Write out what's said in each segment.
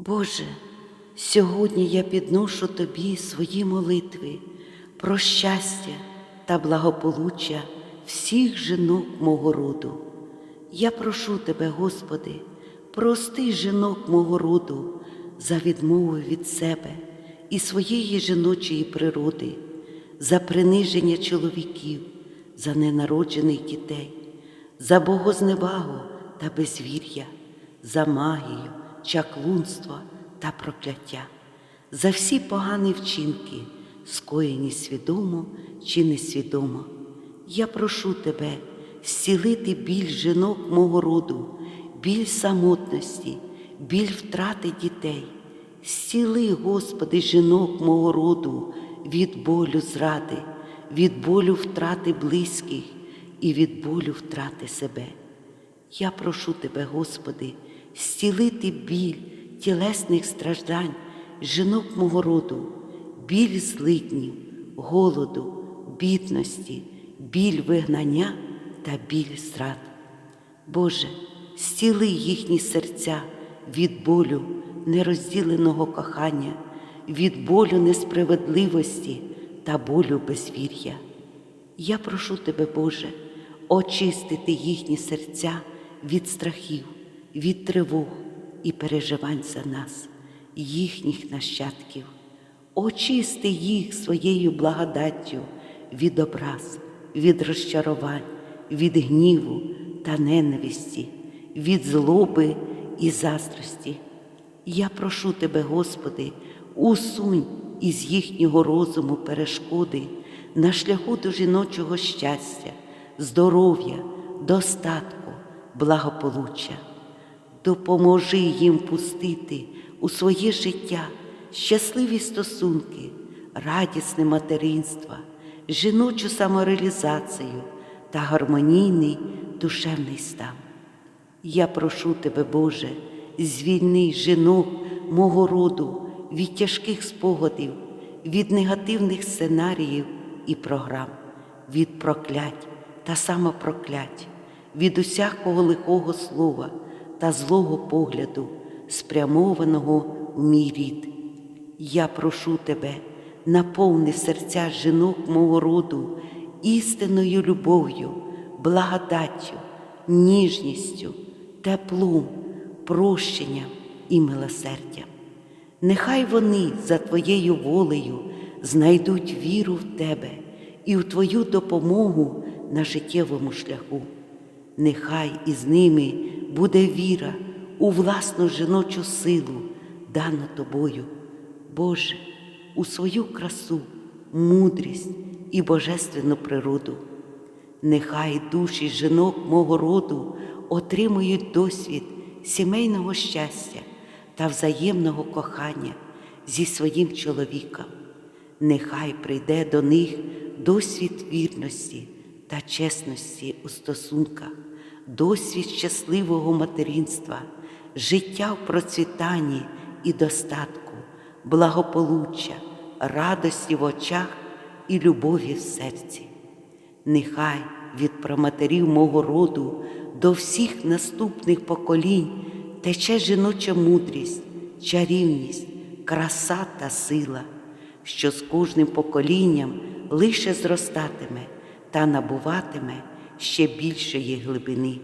Боже, сьогодні я підношу Тобі свої молитви про щастя та благополуччя всіх жінок мого роду. Я прошу Тебе, Господи, прости жінок мого роду за відмову від себе і своєї жіночої природи, за приниження чоловіків, за ненароджених дітей, за богозневагу та безвір'я, за магію, чаклунство та прокляття, за всі погані вчинки, скоєні свідомо чи несвідомо. Я прошу Тебе зцілити біль жінок мого роду, біль самотності, біль втрати дітей. Зціли, Господи, жінок мого роду від болю зради, від болю втрати близьких і від болю втрати себе. Я прошу Тебе, Господи, зцілити біль тілесних страждань жінок мого роду, біль злиднів, голоду, бідності, біль вигнання та біль зрад. Боже, зціли їхні серця від болю нерозділеного кохання, від болю несправедливості та болю безвір'я. Я прошу Тебе, Боже, очистити їхні серця від страхів, від тривог і переживань за нас, їхніх нащадків. Очисти їх своєю благодаттю від образ, від розчарувань, від гніву та ненависті, від злоби і заздрості. Я прошу Тебе, Господи, усунь із їхнього розуму перешкоди на шляху до жіночого щастя, здоров'я, достатку, благополуччя. Допоможи їм пустити у своє життя щасливі стосунки, радісне материнство, жіночу самореалізацію та гармонійний душевний стан. Я прошу Тебе, Боже, звільни жінок мого роду від тяжких спогадів, від негативних сценаріїв і програм, від проклять та самопроклять, від усякого лихого слова та злого погляду, спрямованого в мій рід. Я прошу Тебе, наповни серця жінок мого роду істинною любов'ю, благодаттю, ніжністю, теплом, прощенням і милосердям. Нехай вони за Твоєю волею знайдуть віру в Тебе і в Твою допомогу на життєвому шляху. Нехай із ними буде віра у власну жіночу силу, дану Тобою, Боже, у свою красу, мудрість і божественну природу. Нехай душі жінок мого роду отримують досвід сімейного щастя та взаємного кохання зі своїм чоловіком. Нехай прийде до них досвід вірності та чесності у стосунках, досвід щасливого материнства, життя в процвітанні і достатку, благополуччя, радості в очах і любові в серці. Нехай від праматерів мого роду до всіх наступних поколінь тече жіноча мудрість, чарівність, краса та сила, що з кожним поколінням лише зростатиме та набуватиме ще більшої глибини.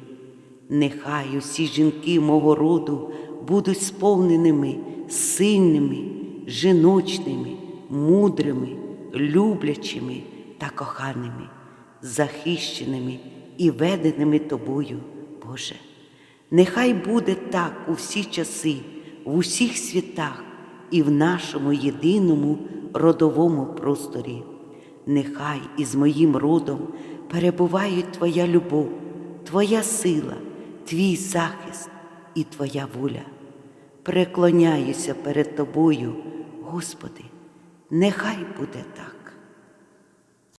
Нехай усі жінки мого роду будуть сповненими, сильними, жіночними, мудрими, люблячими та коханими, захищеними і веденими тобою, Боже. Нехай буде так у всі часи, в усіх світах і в нашому єдиному родовому просторі. Нехай із моїм родом перебувають Твоя любов, Твоя сила, Твій захист і Твоя воля. Преклоняюся перед Тобою, Господи, нехай буде так.